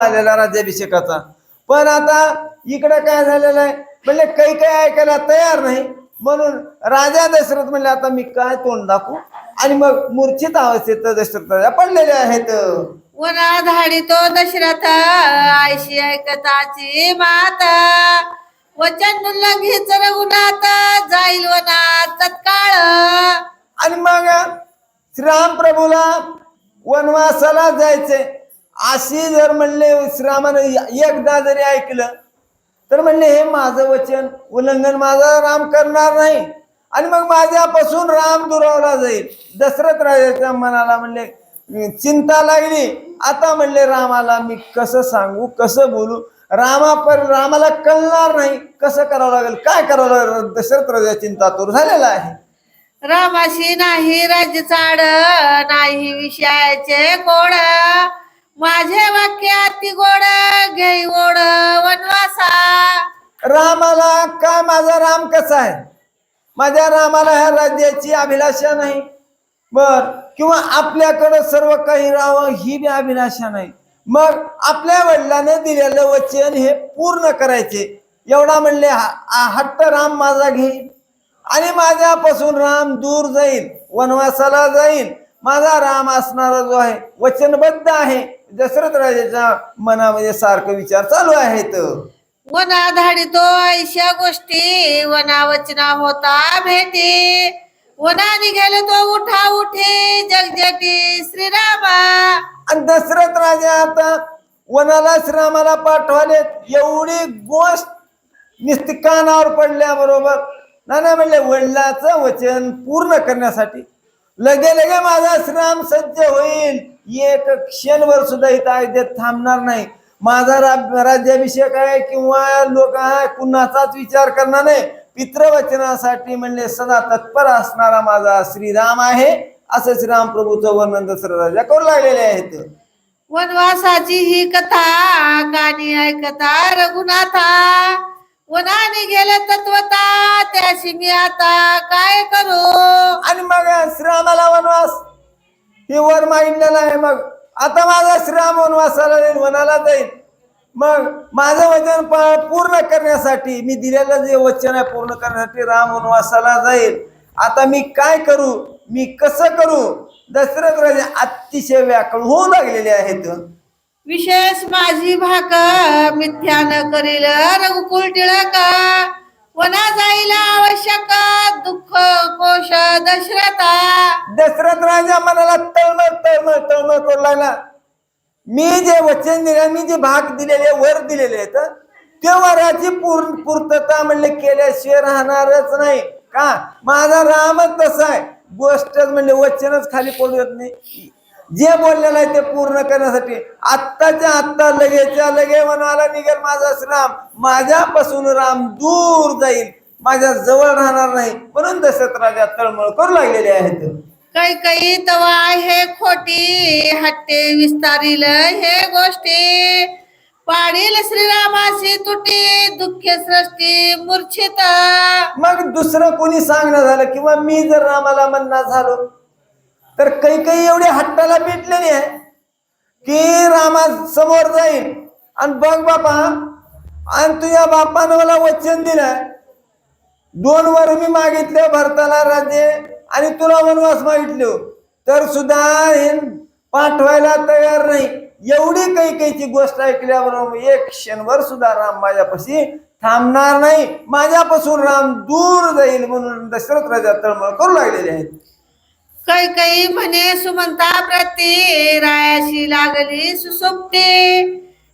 आलेला राज्याभिषेकाचा. पण आता इकडे काय झालेलं आहे? म्हणले काही काही ऐकायला तयार नाही. म्हणून राजा दशरथ म्हणले आता मी काय तोंड दाखवू? आणि मग मूर्छित अवस्थेत दशरथ राजा पडलेले आहेत. वना धाडी तो दशरथ आयशी ऐकताची मात. वचन उल्लंघित रघुनाथ जाईल वनात तत्काळ. आणि मग श्रीरामप्रभूला वनवासाला जायचे. अशी जर म्हणले श्रीरामानं एकदा जरी ऐकलं तर म्हणले हे माझं वचन उल्लंघन माझा राम करणार नाही. आणि मग माझ्यापासून राम दुरावला जाईल. दशरथ राजाच्या मनाला म्हणले चिंता लागली. आता म्हणले रामाला मी कसं सांगू कसं बोलू? रामा पर रामाला कळणार नाही. कसं करावं लागेल? काय करावं लागेल? दशरथ राजा चिंतातूर झालेला आहे. रामाशी नाही राज्य चाड नाही विषयाचे गोड माझे वाक्य अति गोड घेई ओढ वनवासा. रामाला काय माझा राम कसा आहे? माझ्या रामाला ह्या राज्याची अभिलाषा नाही. बर किंवा आपल्याकडं सर्व काही राहावं ही बी अभिलाषा नाही. मग आपल्या वडिलाने दिलेलं वचन हे पूर्ण करायचे. एवढा म्हणले हा- हट्ट राम माझा घेईल आणि माझ्यापासून राम दूर जाईल वनवासाला जाईल. माझा राम असणारा जो आहे वचनबद्ध आहे. दशरथ राजाच्या मनामध्ये सारखं विचार चालू आहेत. वना धाडितो ऐशा गोष्टी वना वचना होता भेटी. वना निघाले तो उठा उठे जगजटी श्रीरामा. आणि दशरथ राजा आता वनाला श्रीरामाला पाठवाले एवढी गोष्ट निस्ती कानावर पडल्याबरोबर नाना म्हणले वडिलाचं वचन पूर्ण करण्यासाठी लगे लगे माझा श्राम सज्ज होईल. एक क्षणभर सुद्धा इथं अयोध्येत थांबणार नाही. माझा रा- राज्याभिषेक आहे किंवा लोक आहे कुणाचाच विचार करणार नाही. पितृवचनासाठी म्हणजे सदा तत्पर असणारा माझा श्रीराम आहे. असं श्रीराम प्रभूचं वर्णन दसरा राजा करू लागलेले आहेत. वनवासाची ही कथा कानी ऐकता रघुनाथा. वनाने गेले तत्वता त्याशी मी आता काय करू? आणि मग श्रीरामाला वनवास. हे वर मागितलेलं आहे मग. आता माझा श्रीराम वनवासाला जाईल वनाला जाईल मग माझं वचन प- पूर्ण करण्यासाठी मी दिलेलं जे वचन आहे पूर्ण करण्यासाठी राम वनवासाला जाईल आता मी काय करू? मी कसं करू? दशरथ राजे अतिशय व्याकुळ होऊ लागलेले आहेत. विशेष माझी भाक मिथ्यान करील रघुकुल टिळक. वना जाईल आवश्यक दुःख कोश दशरथा. दशरथ राजा मनाला तळमळ तळमळ तळमळ करू लागला. मी जे वचन दिले मी जे भाग दिलेले वर दिलेले आहेत ते वराची पूर्ण पूर्तता म्हणले केल्याशिवाय राहणारच नाही. का? माझा रामच तसा आहे. गोष्टच म्हणजे वचनच खाली पडू येत नाही. जे बोललेलं आहे ते पूर्ण करण्यासाठी आत्ताच्या आत्ता लगेच्या लगे मनाला निघेल माझा श्राम माझ्यापासून राम दूर जाईल. माझ्या जवळ राहणार नाही. म्हणून दशरथ राजा तळमळ करू लागलेले आहेत. काही काही तवा हे खोटी. हट्टे विस्तारील हे गोष्टी. पाडील श्रीरामाशी तुटी दुःख सृष्टी मूर्छित. मग दुसरं कोणी सांगणं झालं? किंवा मी जर रामाला म्हणणार झालो तर काही काही एवढी हट्टाला पेटलेली आहे की रामा समोर जाईल. आणि बघ बापा आणि तुझ्या बापानं मला वचन दिलं दोन वर मी मागितले भरताला राज्य आणि तुला वनवास मागितले. तर सुद्धा पाठवायला तयार नाही. एवढी काही काहीची गोष्ट ऐकल्याबरोबर एक क्षणभर सुद्धा राम माझ्यापाशी थांबणार नाही. माझ्यापासून राम दूर जाईल म्हणून दशरथ राजा तळमळ करू लागलेले आहेत. काही काही म्हणे सुमंता प्रती रायाशी लागली सुसुप्ती.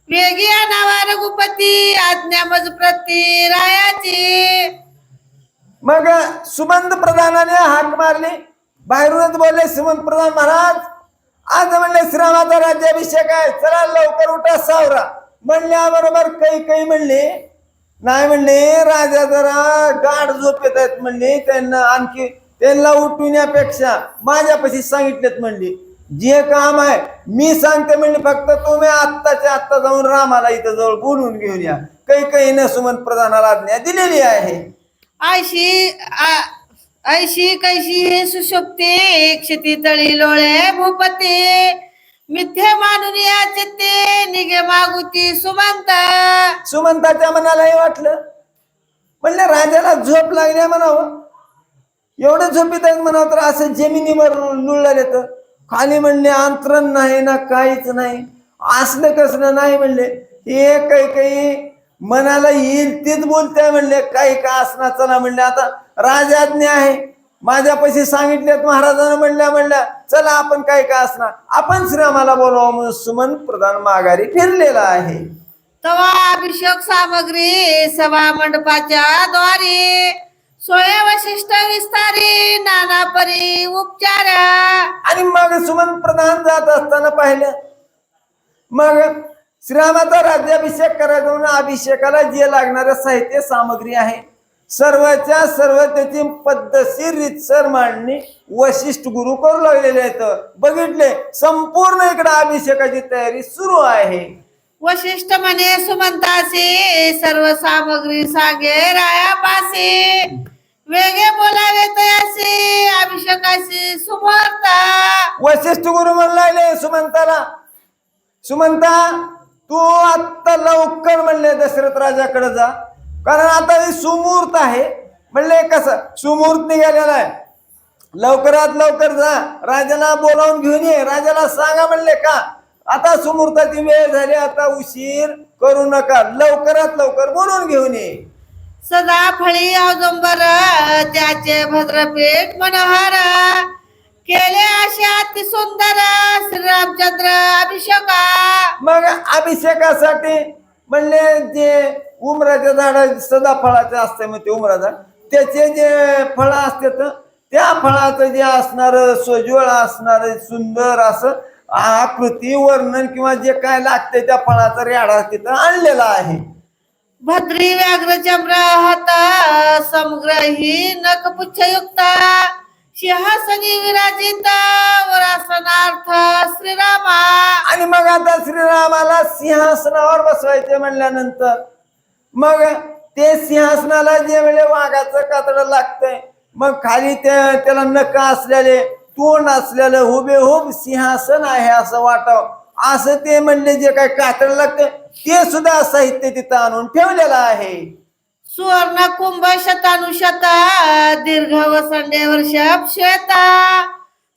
वेगी आणावा रघुपती आज्ञा मज प्रती रायाची. मग सुमंत प्रधानाने हाक मारली. बाहेरूनच बोलले सुमंत प्रधान महाराज आज म्हणले श्रीरामाचा राज्याभिषेक आहे. चला लवकर उठा सावरा. म्हणल्याबरोबर काही काही म्हणले नाही म्हणले राजा जरा गाढ झोपेत आहेत म्हणले. त्यांना आणखी त्यांना उठविण्यापेक्षा माझ्यापाशी सांगितलेत म्हणले जे काम आहे मी सांगते म्हणले फक्त तुम्ही आत्ताच्या आत्ता जाऊन रामाला इथं जवळ बोलून घेऊन या. काही काही न सुमंत प्रधानाला आज्ञा दिलेली आहे. ऐशी आ- ऐशी कैशी हे सुशुप्ती क्षिती तळी लोळे भूपती. मिथ्ये मानून या चित्ते निघे मागुती सुमंत. सुमंताच्या मनालाही वाटलं. म्हणलं राजाला झोप लागल्या म्हणावं. एवढं झोपीत आहेत म्हणावं तर असं जमिनीवर नुळलं येतं खाली म्हणले अंतरण नाही ना काहीच नाही. असलं कसलं नाही म्हणले. हे काही काही मनाला येईल तेच बोलते म्हणले. काही का असणार चला म्हणले. आता राजाज्ञा आहे. माझ्यापाशी सांगितलेत महाराजांना म्हणल्या म्हणल्या चला आपण काय का असणार? आपण श्रीरामाला बोलावं म्हणून सुमन प्रधान माघारी फिरलेला आहे. तवा अभिषेक सामग्री सभा मंडपाच्या द्वारे. सोया वशिष्ठ विस्तारी नाना परी उपचारा. आणि मग सुमन प्रधान जात असताना पाहिलं. मग श्रीरामाचा राज्याभिषेक करायचा म्हणून अभिषेकाला जे लागणारं साहित्य सामग्री आहे सर्वच्या सर्व त्याची पद्धतशीर रितसर मांडणी वशिष्ठ गुरु करू लागलेले आहेत. बघितले संपूर्ण इकडे अभिषेकाची तयारी सुरू आहे. वशिष्ठ म्हणे सुमंतासी सर्व सामग्री सांगे रायापासी. वेगे बोलावे तयासी अभिषेकाशी सुमंता वशिष्ठ गुरु म्हणू सुमंताला सुमंता तू आत्ता लवकर म्हणले दशरथ राजाकडे जा. कारण आता हे सुमुहूर्त आहे. म्हणले कसं? सुमुहूर्त निघालेला आहे. लवकरात लवकर जा. राजाला बोलावून घेऊन ये. राजाला सांगा म्हणले का? आता सुमुहूर्ताची वेळ झाली आता उशीर करू नका. लवकरात लवकर बोलवून घेऊन ये. सदा फळी औदंबर त्याचे भद्रपेठ मनोहर. केले असे अति सुंदर श्रीरामचंद्र अभिषेका. मग अभिषेकासाठी म्हणले जे उमराच्या झाडा सदा फळाचे असते मग ते उमरा झाड त्याचे जे फळं असतात त्या फळाचं जे असणार सोज्वळ असणार सुंदर असं आकृती वर्णन किंवा जे काय लागते त्या फळाचा रेडा तिथं आणलेला आहे. भद्री व्याघ्र चंद्र हात समग्रही नखपुच्छयुक्त. सिंहासनी विराजित वरासनार्थ श्रीरामा. आणि मग आता श्रीरामाला सिंहासनावर बसवायचे म्हणल्यानंतर मग ते सिंहासनाला जे वेळे वाघाचं कातडं लागतंय मग खाली ते त्याला नख असलेले तोंड असलेलं हुबेहूब सिंहासन आहे असं वाटावं. असं ते म्हणले जे काय कातड लागतं ते सुद्धा साहित्य तिथं आणून ठेवलेलं आहे. सुवर्ण कुंभ शतानुशत दीर्घ वसंडे वर्ष श्वेता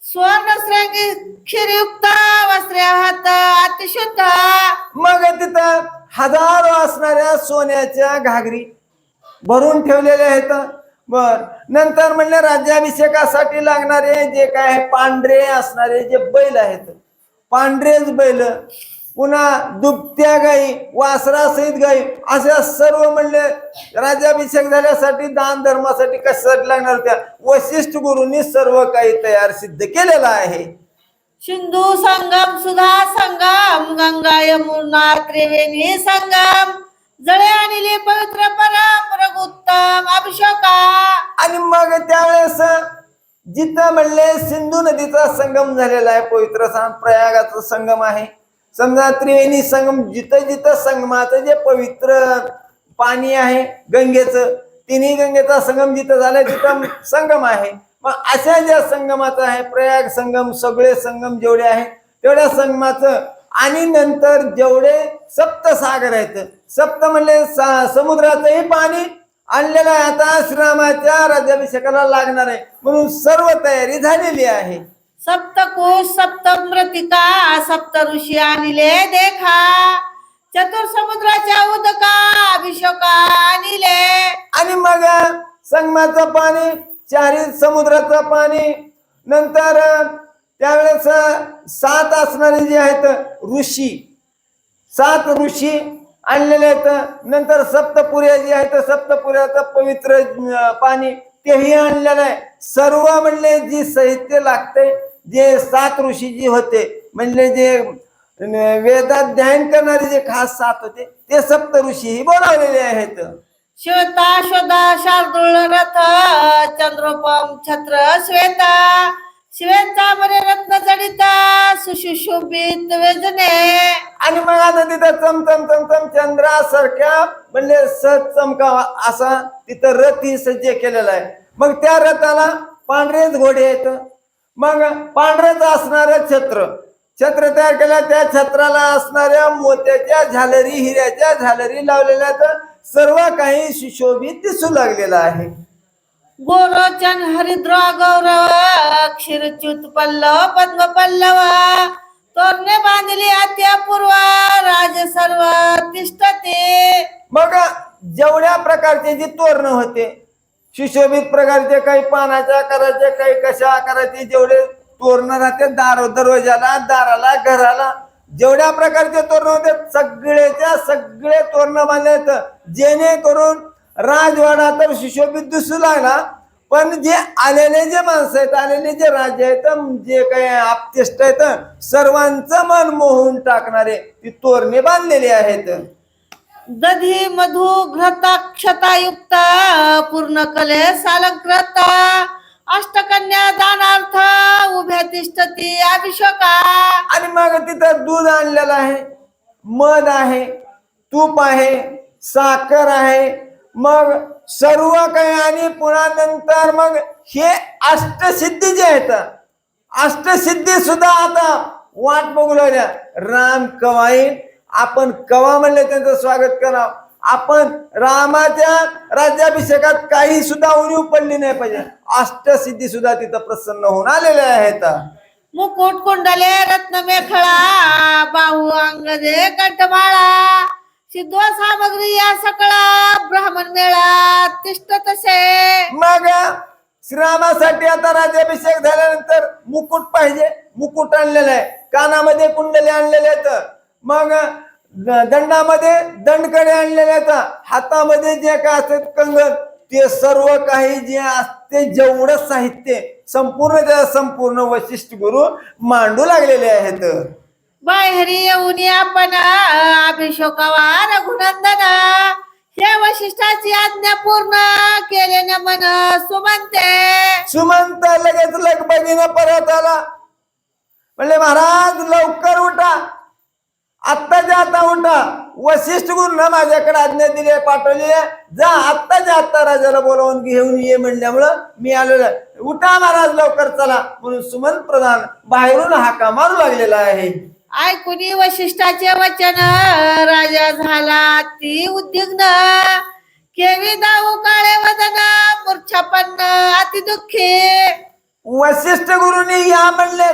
स्वर्ण श्रेंगी क्षीरयुक्त वस्त्रे हात अतिशुद्ध. मग तिथं हजारो असणाऱ्या सोन्याच्या घागरी भरून ठेवलेले आहेत. बर. नंतर म्हणले राज्याभिषेकासाठी लागणारे जे काय आहे, पांढरे असणारे जे बैल आहेत पांढरेच बैल पुन्हा दुभत्या गाई वासरासहित गाई अशा सर्व म्हणले राज्याभिषेक झाल्यासाठी दान धर्मासाठी कशासाठी लागणार होत्या वशिष्ठ गुरुंनी सर्व काही तयार सिद्ध केलेलं आहे. सिंधू संगम सुधा संगम गंगा यमुना त्रिवेणी संगम. जळे आणले पवित्र परम रघुत्तम अभिषेका. आणि मग त्यावेळेस जिथं म्हणले सिंधू नदीचा संगम झालेला आहे पवित्र स्थान प्रयागाचा संगम आहे. समजा त्रिवेणी संगम जिथं जिथं संगमाचं जे पवित्र पाणी आहे गंगेचं तिन्ही गंगेचा संगम जिथं झालाय तिथं संगम आहे. मग अशा ज्या संगमाचं आहे प्रयाग संगम सगळे संगम जेवढे आहे तेवढ्या संगमाचं आणि नंतर जेवढे सप्त सागर आहेत सप्त म्हणले सा- समुद्राचंही पाणी आणलेलं आहे. आता श्रीरामाच्या राज्याभिषेकाला लागणार आहे. म्हणून सर्व तयारी झालेली आहे. सप्तकोश सप्तमृतिका सप्त ऋषी आणले देखा. चतुर समुद्राच्या उदका अभिषेका आणले. आणि मग संगमाचं पाणी चारी समुद्राचं पाणी नंतर त्यावेळेस सात असणारे जे आहेत ऋषी. सात ऋषी आणलेले आहेत. नंतर सप्तपुऱ्या जे आहेत सप्तपुऱ्याचं पवित्र पाणी तेही आणलेलं आहे. सर्व म्हणले जी साहित्य लागते जे सात ऋषी जी होते म्हणजे जे वेदात ध्यान करणारे जे खास सात होते ते सप्त ऋषीही बोलावलेले आहेत. श्वेता शोधा शार्दूळ रथ चंद्रोपम छत्र श्वेता. श्वेता रत्न जडिता सुशुशोभित वेजने आणि मग आता तिथं चमचम चमचम चंद्रासारख्या म्हणजे सत चमकावा असा तिथं रथी सज्ज केलेला आहे. मग त्या रथाला पांढरेच घोडे येत मग पांढरेच असणार छत्र. छत्र तयार केला त्या छत्राला असणाऱ्या मोत्याच्या झालरी हिऱ्याच्या झालरी लावलेल्या तर सर्व काही सुशोभित दिसू लागलेलं आहे. गोरोचन हरिद्रा गौरव क्षीरच्युत पल्लव पद्म पल्लव तोरणे बांधली अत्यापूर्व राज सर्व तिष्ठते. मग जेवढ्या प्रकारचे जी तोरण होते सुशोभित प्रकारचे काही पानाच्या आकाराचे काही कशा आकाराचे जेवढे तोरण राहते दार दरवाजाला दाराला घराला जेवढ्या प्रकारचे तोरण होते सगळेच्या सगळे तोरण बांधले जेणेकरून राजवाडा तर सुशोभित दिसू लागला. पण जे आलेले जे माणसं आहेत आलेले जे राज्य आहेत जे काही आपतिष्ट आहेत सर्वांचं मन मोहून टाकणारे ती तोरणे बांधलेली आहेत. दधी मधु घृताक्षतायुक्त पूर्ण कले सालंकृत. अष्टकन्या दानार्थ उभ्या तिष्ठती अभिषेका. आणि मग तिथं दूध आणलेलं आहे. मध आहे तूप आहे साखर आहे मग सर्व काही आणि पुन्हा नंतर मग हे अष्टसिद्धी जे आहेत अष्टसिद्धी सुद्धा आता वाट बघू लागल्या. राम कवाई आपण कवा म्हणले त्यांचं स्वागत करा. आपण रामाच्या राज्याभिषेकात काही सुद्धा उणीव पडली नाही पाहिजे. अष्टसिद्धी सुद्धा तिथं प्रसन्न होऊन आलेल्या आहेत. मुकुट कुंडले रत्न मेखळा बाहू अंगदे कंठमाळा. सिद्ध सामग्री या सकळा ब्राह्मण मेळा तिष्ठ तसे. मग श्रीरामासाठी आता राज्याभिषेक झाल्यानंतर मुकुट पाहिजे. मुकुट आणलेलं आहे. कानामध्ये कुंडले आणलेले आहेत. मग दंडामध्ये दंडकडे आणलेले आहेत. हातामध्ये जे काय असतात कंगन ते सर्व काही जे असते जेवढं साहित्य संपूर्ण त्याला संपूर्ण वशिष्ठ गुरु मांडू लागलेले आहेत. बाहेरी येऊन आपण अभिषेकावा रघुनंदन हे वशिष्ठाची आज्ञा पूर्ण केले न मन सुमंते सुमंत लगेच लगबगीनं परत आला. म्हणले महाराज लवकर उठा. आत्ताच्या आता उठा. वशिष्ठ गुरुनं माझ्याकडे आज्ञा दिली पाठवली. आहे जा आत्ताच्या आत्ता राजाला बोलावून घेऊन ये म्हणल्यामुळं मी आलेलो. उठा महाराज लवकर चला. म्हणून सुमंत प्रधान बाहेरून हाका मारू लागलेला आहे. ऐकुनी वशिष्ठाचे वचन. राजा झाला ती उद्विग्न. केवी दाऊ काळे वदन मूर्छापन्न अति दुःखी. वशिष्ठ गुरुनी या म्हणले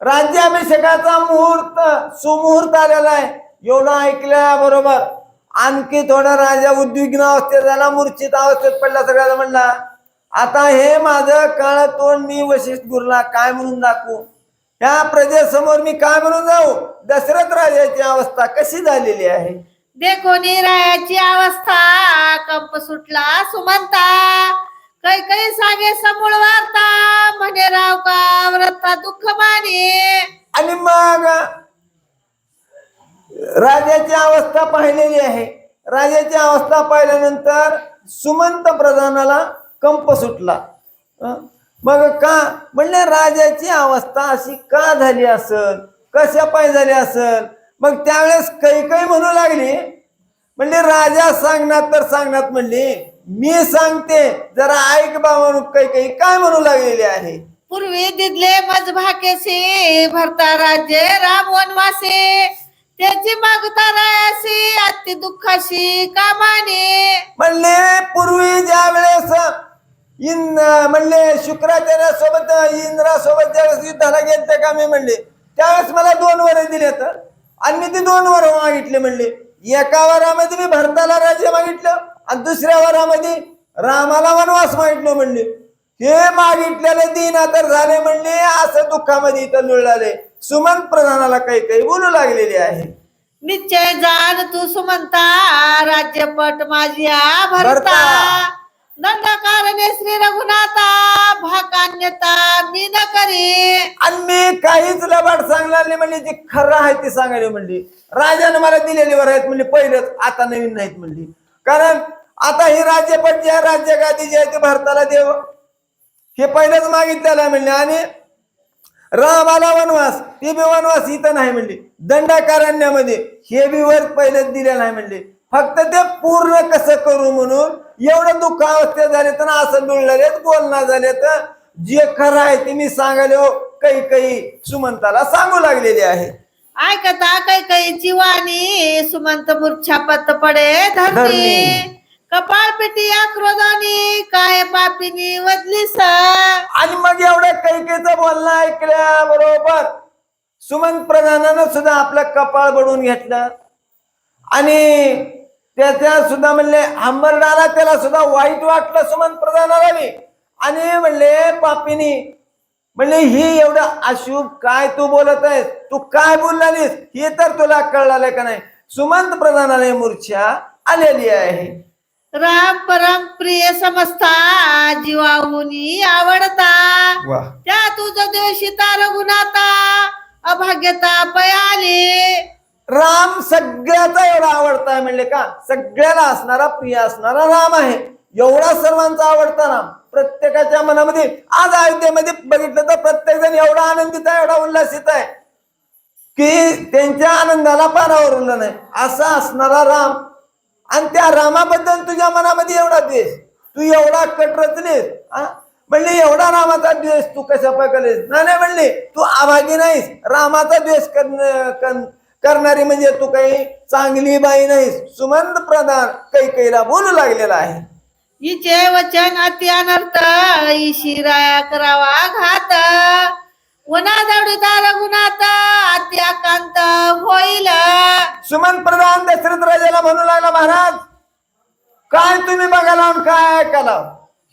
राज्याभिषेकाचा मुहूर्त सुमुहूर्त आलेला आहे. एवढं ऐकल्याबरोबर आणखी थोडा राजा उद्विग्न अवस्थेत झाला मूर्छित अवस्थेत पडला सगळ्याला म्हणला आता हे माझं काळ तोंड मी वशिष्ठ गुरुला काय म्हणून दाखवू? ह्या प्रजेसमोर मी काय म्हणून जाऊ? दशरथ राजाची अवस्था कशी झालेली आहे? देखोनी रायाची अवस्था कंप सुटला सुमंता. काही काही सांगे समूळ वार्ता म्हणे राव का व्रता दुःख माने. आणि मग राजाची अवस्था पाहिलेली आहे. राजाची अवस्था पाहिल्यानंतर सुमंत प्रधानाला कंप सुटला. अं? मग का? म्हणले राजाची अवस्था अशी का झाली असल कशा पाय झाली असल मग त्यावेळेस काही काही म्हणू लागली म्हणले राजा सांगणार तर सांगणार म्हणले मी सांगते. जरा ऐक बा म्हणून काही काही काय म्हणू लागलेले आहे? पूर्वी दिदले मज भाकेसी भरता राज्य राम वनवासी त्याची मागता रायासी अति दुःखाशी कामाने. म्हणले पूर्वी ज्या वेळेस इन म्हणले शुक्राचार्यासोबत इंद्रासोबत ज्यावेळेस युद्धाला गेलते का? मी म्हणले त्यावेळेस मला दोन वर दिले तर आणि मी ते दोन वर मागितले म्हणले. एका वरामध्ये मी भरताला राज्य मागितलं आणि दुसऱ्या वरामध्ये रामाला वनवास मागितलं म्हणले. हे मागितलेले दिन तर झाले म्हणले असं दुःखामध्ये इथं लुळाले सुमंत प्रधानाला काही काही बोलू लागलेले आहे. निश्चय जाण तू सुमंता राज्यपट माझी आ भरता. भरता. दंडकारणे श्री रघुनाथा भाकान्यता मी न करी. आणि मी काहीच लबाड सांगणार नाही म्हणजे जे खरं आहे ते सांगायला म्हणली. राजाने मला दिलेली वर आहेत म्हणजे पहिलेच आता नवीन नाहीत म्हणली. कारण आता ही राज्यपट जे आहे राज्य गादी जी आहे ते भारताला देव. हे पहिलंच मागितलेलं आहे म्हणले. आणि रामाला वनवास ती बी वनवास इथं नाही म्हणले. दंडाकारण्यामध्ये हे बी वर पहिलेच दिलेलं आहे म्हणले. फक्त ते पूर्ण कसं करू म्हणून एवढं दुःख अवस्थेत झाले तर असं मिळणारे बोलणार झाले तर जे खरं आहे ते मी सांगायला हो. काही काही सुमंताला सांगू लागलेली आहे. ऐकता काही काही चिवानी सुमंत मूर्छा पत पडे धरती. कपाळ पेटी क्रोधानी काय पापिनी वदलीस? आणि मग एवढं कैकेचं बोलणं ऐकल्या बरोबर सुमंत प्रधानानं सुद्धा आपलं कपाळ बडून घेतलं. आणि त्याच्या सुद्धा म्हणले आंबरडाला त्याला सुद्धा वाईट वाटलं सुमंत प्रधानाला आणि म्हणले पापिनी म्हणले ही एवढं अशुभ काय तू बोलत आहेस? तू काय बोललालीस हे तर तुला कळलं का नाही? सुमंत प्रधानाने मूर्छा आलेली आहे. राम परम प्रिय समजता जीवाहुनी आवडता. त्या तुझ द्वेषिता रघुनाथा अभाग्यता पयाली. राम सगळ्याचा एवढा आवडता आहे म्हणले का? सगळ्याला असणारा प्रिय असणारा राम आहे. एवढा सर्वांचा आवडता राम. प्रत्येकाच्या मनामध्ये आज अयोध्येमध्ये बघितलं तर प्रत्येक जण एवढा आनंदित आहे एवढा उल्हासित आहे की त्यांच्या आनंदाला पारावर उरलं नाही. असा असणारा राम. आणि त्या रामाबद्दल तुझ्या मनामध्ये एवढा द्वेष. तू एवढा कट रचलीस म्हणले एवढा रामाचा द्वेष तू कशा प्रकारेस नाही नाही म्हणले तू आभागी नाहीस. रामाचा द्वेष कर करणारी म्हणजे तू काही चांगली बाई नाहीस. सुमंत प्रधान काही काहीला बोलू लागलेला आहे. हिचे वचन अति अनर्थ शिराया करावा घात. वना दवडीता रघुनाथ अत्याकांत होईल. सुमंत प्रधान दशरथ राजाला म्हणू लागला महाराज काय तुम्ही बघायला आणि काय ऐकायला?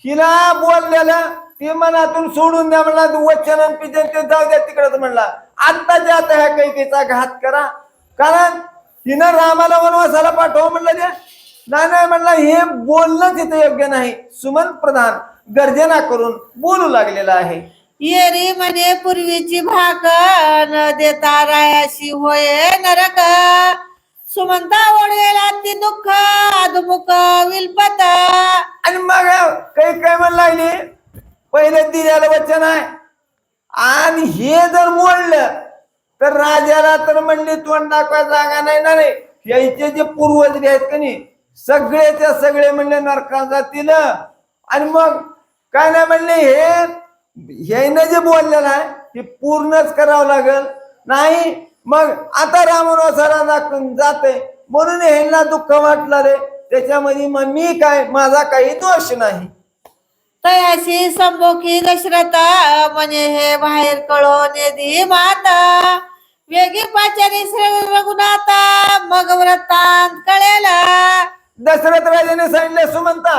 हिला बोललेलं ती मनातून सोडून द्या म्हणला वचन पिचन ते जाऊ द्या तिकडच म्हणला. आत्ताच्या आता ह्या कैकीचा घात करा. कारण हिनं रामाला वनवासाला पाठवा म्हणलं द्या नाही नाही म्हणला हे बोलणं तिथे योग्य नाही. सुमंत प्रधान गर्जना करून बोलू लागलेला आहे. येरी म्हणे पूर्वीची भाक न देता रायाशी होय नरक. सुमंता ओढेल अति दुःख अधमुख विलपत आणि मग काही काय म्हण लागली? पहिले दिलेलं वचन आहे. आणि हे जर मोडलं तर राजाला तर म्हणले तोंड दाखवा जागा नाही ना रे. यायचे जे पूर्वज जे आहेत का नाही सगळेच्या सगळे म्हणले नरकात जातील आणि मग काय नाही म्हणले हे हेनं जे बोललेलं आहे ते पूर्णच करावं लागल. नाही मग आता रामनोसाला दाखवून जाते? म्हणून ह्यांना दुःख वाटलं रे. त्याच्यामध्ये मग मी काय? माझा काही दोष नाही. तयाशी संभोखी दशरथ म्हणे हे बाहेर कळो येदी माता. वेगी पाचारी श्री रघुनाथ मग व्रतांत कळेल. दशरथ राजाने सांगितलं सुमंता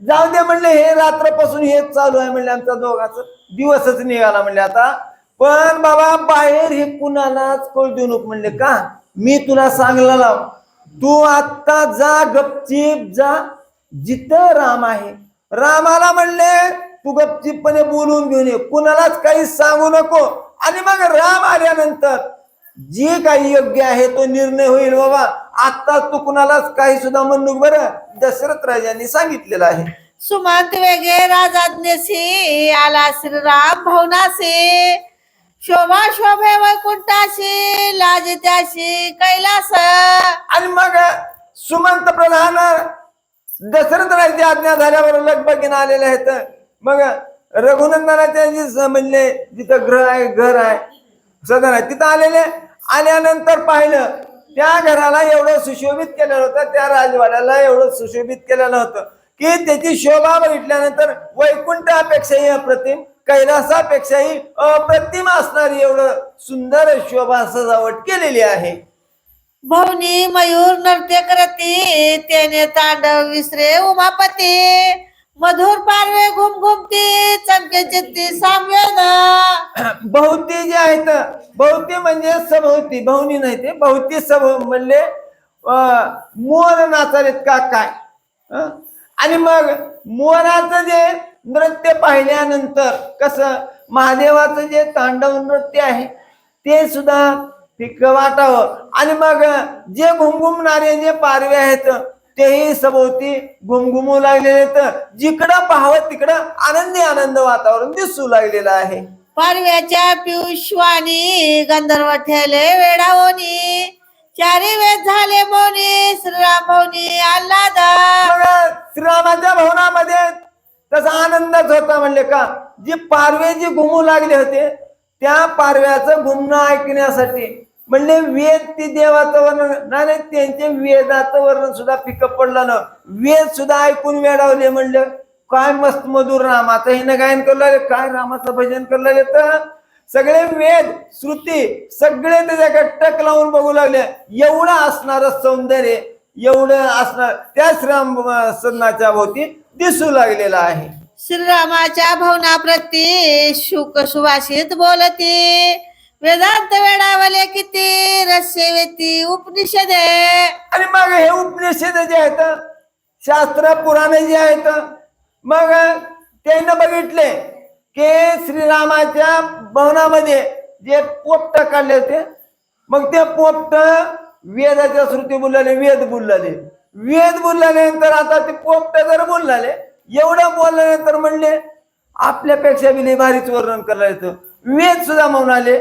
जाऊ दे म्हणले हे रात्रपासून हेच चालू आहे म्हणले आमच्या दोघांचं. दिवसच निघाला म्हणले आता. पण बाबा बाहेर हे कुणालाच कळ देऊ नको म्हणले का? मी तुला सांगला लाव. तू आत्ता जा गपचीप जा. जिथं राम आहे रामाला म्हणले तू गपचीपपणे बोलून घेऊन ये. कुणालाच काही सांगू नको. आणि मग राम आल्यानंतर जे काही योग्य आहे तो निर्णय होईल बाबा. आता तू कुणालाच काही सुद्धा म्हणू नको बरं दशरथ राजांनी सांगितलेलं आहे. सुमंत वेगे राजाज्ञसी आला श्रीराम भवनासी. शोभा शोभे वैकुंठाशी लाज त्याशी कैलास. आणि मग सुमंत प्रधान दशरथराजची आज्ञा झाल्यावर लगबगीन आलेले आहेत मग रघुनंदनाच्या म्हणले जिथं ग्रह आहे घर आहे सदन आहे तिथं आलेले आल्यानंतर पाहिलं त्या घराला एवढं सुशोभित केलेलं होतं त्या राजवाड्याला एवढं सुशोभित केलेलं होतं की त्याची शोभा बघितल्यानंतर वैकुंठापेक्षाही अप्रतिम कैलासापेक्षाही अप्रतिम असणारी एवढं सुंदर शोभा सजावट केलेली आहे. भवनी मयूर नृत्य करती त्याने तांडव विसरे उमापती. मधुर पारवे घुम घुमती चमके चित्ती सामवेदा बहुती जे आहेत बहुती म्हणजे सभोवती बहुनी नाही ते बहुती सभ म्हणले मोर नाचालेत का काय? आणि मग मोराचं जे नृत्य पाहिल्यानंतर कसं महादेवाचं जे तांडव नृत्य आहे ते सुद्धा फिक वाटावं. आणि मग जे घुमघुमणारे जे पारवे आहेत तेही सभोवती घुमघुमू लागलेले आहेत. जिकडं पाहावं तिकडं आनंदी आनंद वातावरण दिसू लागलेलं आहे. पारव्याच्या पियुष्वानी गंधर्व ठेले वेडावोनी चारी वेद झाले मौनी श्रीराम मौनी आल्हाद. श्रीरामाच्या भवनामध्ये तसा आनंदच होता म्हणले का? जी पारवे जी घुमू लागले होते त्या पारव्याचं गुमणं ऐकण्यासाठी म्हणले वेद ती देवाचं वर्णन. नाही त्यांचे वेदाचं वर्णन सुद्धा फिकं पडलं ना. वेद सुद्धा ऐकून वेडावले म्हणलं. काय मस्त मधुर रामाचं हिनं गायन करू लागले. काय रामाचं भजन करू लागले तर? सगळे वेद श्रुती सगळे त्याच्याकडे टक लावून बघू लागले. एवढं असणारं सौंदर्य एवढं असणार त्या श्रीराम सन्नाच्या भोवती दिसू लागलेला आहे. श्रीरामाच्या भावनाप्रती शुक सुभाषित बोलती. वेदांत वेडावले किती रस्यवेती उपनिषदे. आणि मग हे उपनिषद जे आहेत शास्त्र पुराणे जे आहेत मग त्यानं बघितले की श्रीरामाच्या भवनामध्ये जे पोपट काढले होते मग ते पोपट वेदाच्या श्रुती बोलले वेद बोलले. वेद बोलल्यानंतर आता ते पोपट जर बोलले एवढं बोलल्यानंतर म्हणले आपल्यापेक्षा बी भारीच वर्णन करायचं. वेद सुद्धा म्हणून आले.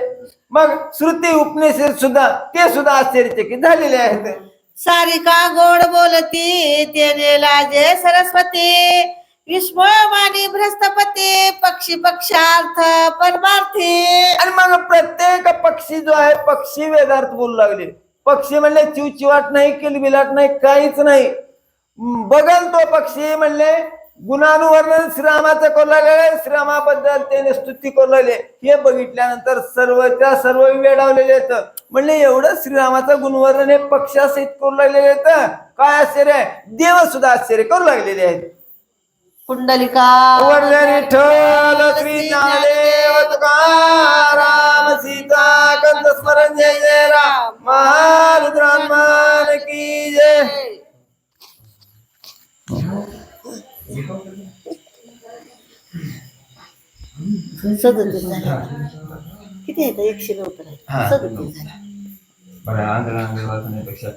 मग श्रुती उपनिषद सुद्धा ते सुद्धा आश्चर्यचकित झालेले आहेत. सारिका गोड बोलती तेने लाजे सरस्वती. मानी भ्रष्टपती पक्षी पक्षार्थ परमार्थी. आणि मग प्रत्येक पक्षी जो आहे पक्षी वेदार्थ बोलू लागले. पक्षी म्हणले चिवचिवाट नाही किलबिलाट नाही काहीच नाही. म, बघल तो पक्षी म्हणले गुणानुवर्णन श्रीरामाचं करू लागले श्रीरामाबद्दल त्याने स्तुती करू लागले. हे बघितल्यानंतर सर्वच्या सर्व वेडावलेले आहेत. म्हणले एवढं श्रीरामाचं गुणवर्णन हे पक्षासहित करू लागलेले आहेत. काय आश्चर्य आहे? देव सुद्धा आश्चर्य करू लागलेले आहेत. कुंडलिका विठ्ठल श्री ज्ञानदेव तुकाराम सीता कंद स्मरण जय जय राम. महारुद्रान्मान की जय. सदतीस झाले. किती आहे एकशे हा. सदतीस झाले. बरं वाचण्यापेक्षा